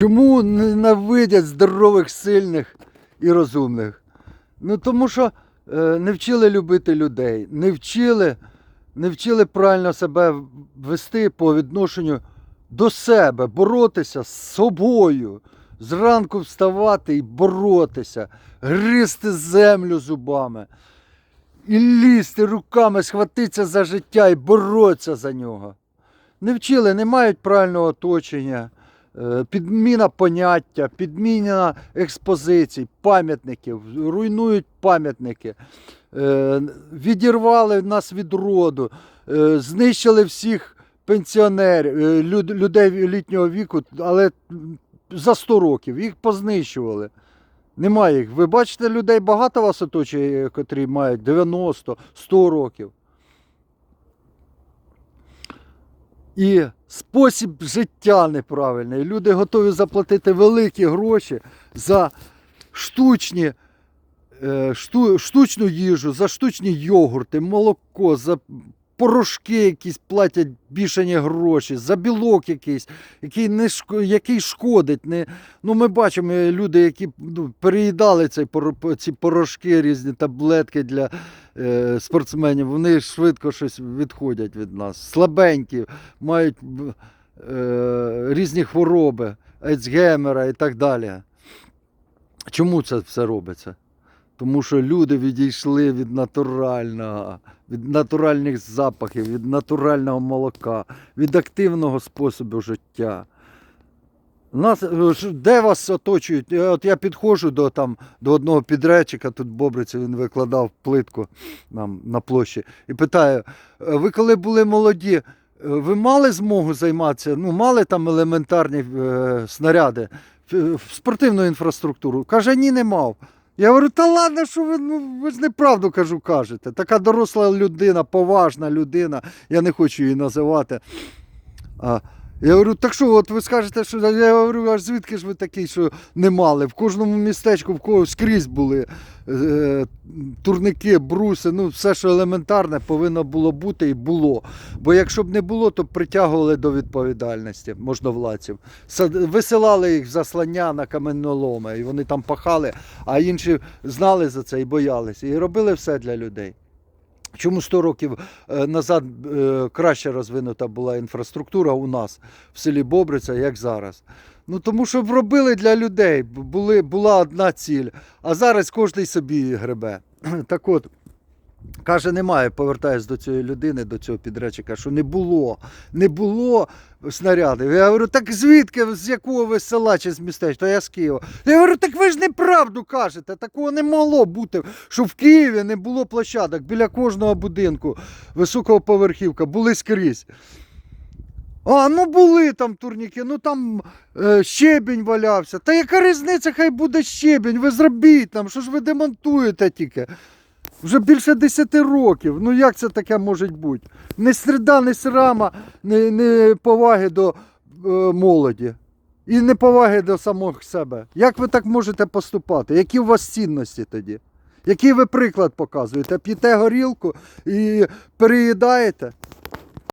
Чому ненавидять здорових, сильних і розумних? Ну тому що е, не вчили любити людей, не вчили, не вчили правильно себе вести по відношенню до себе, боротися з собою, зранку вставати і боротися, гризти землю зубами. І лізти руками, схватитися за життя і боротися за нього. Не вчили, не мають правильного оточення, підміна поняття, підміна експозицій, пам'ятників, руйнують пам'ятники, е, відірвали нас від роду, е, знищили всіх пенсіонерів, е, людей літнього віку, але за 100 років їх познищували. Немає їх. Ви бачите, людей багато вас оточує, котрі мають 90, 100 років. І спосіб життя неправильний. Люди готові заплатити великі гроші за штучні, е, шту, штучну їжу, за штучні йогурти, молоко, за порошки якісь платять бішені гроші, за білок якийсь, який, не який шкодить. Не, ну, ми бачимо люди, які ну, переїдали цей, ці порошки, різні таблетки для спортсменів, вони швидко щось відходять від нас. Слабенькі, мають е, різні хвороби, Альцгеймера і так далі. Чому це все робиться? Тому що люди відійшли від натурального, від натуральних запахів, від натурального молока, від активного способу життя. Нас, е, де вас оточують? Е, От я підходжу до, там, до одного підрядчика, тут в Бобриці він викладав плитку нам на площі, і питаю: «Е, ви коли були молоді, е, ви мали змогу займатися? Ну, мали там елементарні е, снаряди, в спортивну інфраструктуру? Каже, ні, не мав. Я говорю, та ладно, що ви, ну, ви ж неправду кажу, кажете. Така доросла людина, поважна людина, я не хочу її називати. А, я говорю, так що, от ви скажете, що я говорю, аж звідки ж ви такий, що не мали? В кожному містечку, в кого скрізь були е, турники, бруси, ну все, що елементарне, повинно було бути і було. Бо якщо б не було, то притягували до відповідальності можновладців. Висилали їх в заслання на каменноломи, і вони там пахали, а інші знали за це і боялися. І робили все для людей. Чому 100 років е, назад е, краще розвинута була інфраструктура у нас в селі Бобриця, як зараз? Ну тому що робили для людей, були, була одна ціль, а зараз кожен собі гребе. Так от, каже, немає, повертаюсь до цієї людини, до цього підрядчика, що не було, не було снарядів. Я говорю, так звідки, з якого ви села чи з містечка? Я з Києва. Я говорю, так ви ж неправду кажете, такого не могло бути, що в Києві не було площадок біля кожного будинку високого поверхівка, були скрізь. А, ну були там турніки, ну там е, щебінь валявся. Та яка різниця, хай буде щебінь, ви зробіть там, що ж ви демонтуєте тільки? Вже більше 10 років. Ну як це таке може бути? Не среда, не срама, не, не поваги до е, молоді. І не поваги до самих себе. Як ви так можете поступати? Які у вас цінності тоді? Який ви приклад показуєте? П'єте горілку і переїдаєте?